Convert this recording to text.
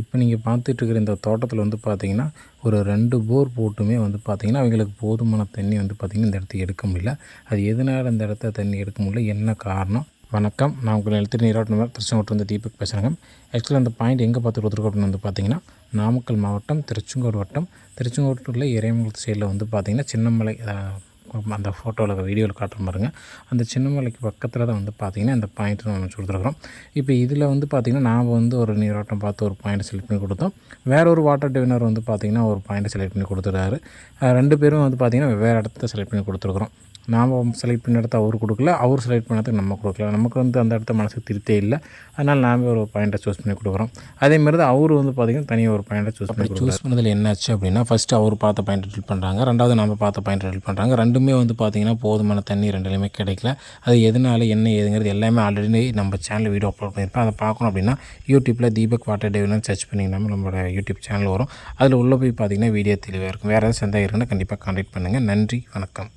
இப்போ நீங்கள் பார்த்துட்ருக்கிற இந்த தோட்டத்தில் வந்து பார்த்தீங்கன்னா ஒரு ரெண்டு போர் போட்டுமே வந்து பார்த்திங்கன்னா அவங்களுக்கு போதுமான தண்ணி வந்து பார்த்திங்கன்னா இந்த இடத்துக்கு எடுக்க முடியல. அது எதனால் இந்த இடத்த தண்ணி எடுக்க முடியல? என்ன காரணம்? வணக்கம். நான் உங்கள் எழுத்து நீராட்டம் திருச்செங்கோட்டு வந்து தீபக் பேசுகிறேங்க ஆக்சுவலாக அந்த பாயிண்ட் எங்கே பார்த்து கொடுத்துருக்கோம் அப்படின்னு வந்து பார்த்தீங்கன்னா நாமக்கல் மாவட்டம் திருச்செங்கோடு வட்டம். திருச்செங்கோட்டில் இறைமுகத்து சைடில் வந்து பார்த்திங்கன்னா சின்னமலை அந்த ஃபோட்டோவில் வீடியோவில் காட்டுற பாருங்க. அந்த சின்னமலைக்கு பக்கத்தில் தான் வந்து பார்த்திங்கன்னா இந்த பாயிண்ட் நம்ம கொடுத்துருக்குறோம். இப்போ இதில் வந்து பார்த்திங்கன்னா நாம் வந்து ஒரு நீரோட்டம் பார்த்து ஒரு பாயிண்ட் செலக்ட் பண்ணி கொடுத்தோம். வேற ஒரு வாட்டர் டிவினர் வந்து பார்த்திங்கன்னா ஒரு பாயிண்ட் செலக்ட் பண்ணி கொடுத்துருக்காரு ரெண்டு பேரும் வந்து பார்த்திங்கன்னா வெவ்வேறு இடத்த செலக்ட் பண்ணி கொடுத்துருக்குறோம். நாம் செலக்ட் பண்ண இடத்த அவர் கொடுக்கல. அவர் செலக்ட் பண்ணதுக்கு நம்ம கொடுக்கல. நமக்கு வந்து அந்த இடத்த மனசுக்கு திருப்தியே இல்லை. அதனால் நாமே ஒரு பாயிண்ட்டை சூஸ் பண்ணி கொடுக்குறோம். அதேமாதிரி தான் அவர் வந்து பார்த்திங்கன்னா தனியாக ஒரு பாயிண்ட்டை சூஸ் பண்ணி சூஸ் பண்ணதில் என்னாச்சு அப்படின்னா ஃபஸ்ட்டு அவர் பார்த்த பாயிண்ட் ரில் பண்ணுறாங்க ரெண்டாவது நம்ம பார்த்த பாயிண்ட் ரில் பண்ணுறாங்க ரெண்டுமே வந்து பார்த்திங்கன்னா போதுமான தண்ணி ரெண்டுலையுமே கிடைக்கல. அது எதனால என்ன ஏதுங்கிறது எல்லாமே ஆல்ரெடி நம்ம சேனல் வீடியோ அப்லோட் பண்ணியிருப்பேன். அதை பார்க்கணும் அப்படின்னா யூடியூப்பில் தீபக் வாட்டர் டேவ்னு சர்ச் பண்ணிங்கன்னா நம்மளோட யூடியூப் சேனல் வரும். அதில் உள்ளே போய் பார்த்திங்கன்னா வீடியோ தெளிவாக இருக்கும். வேறு ஏதாவது சந்தேகம் இருக்குன்னா கண்டிப்பாக கான்டாக்ட் பண்ணுங்கள் நன்றி வணக்கம்.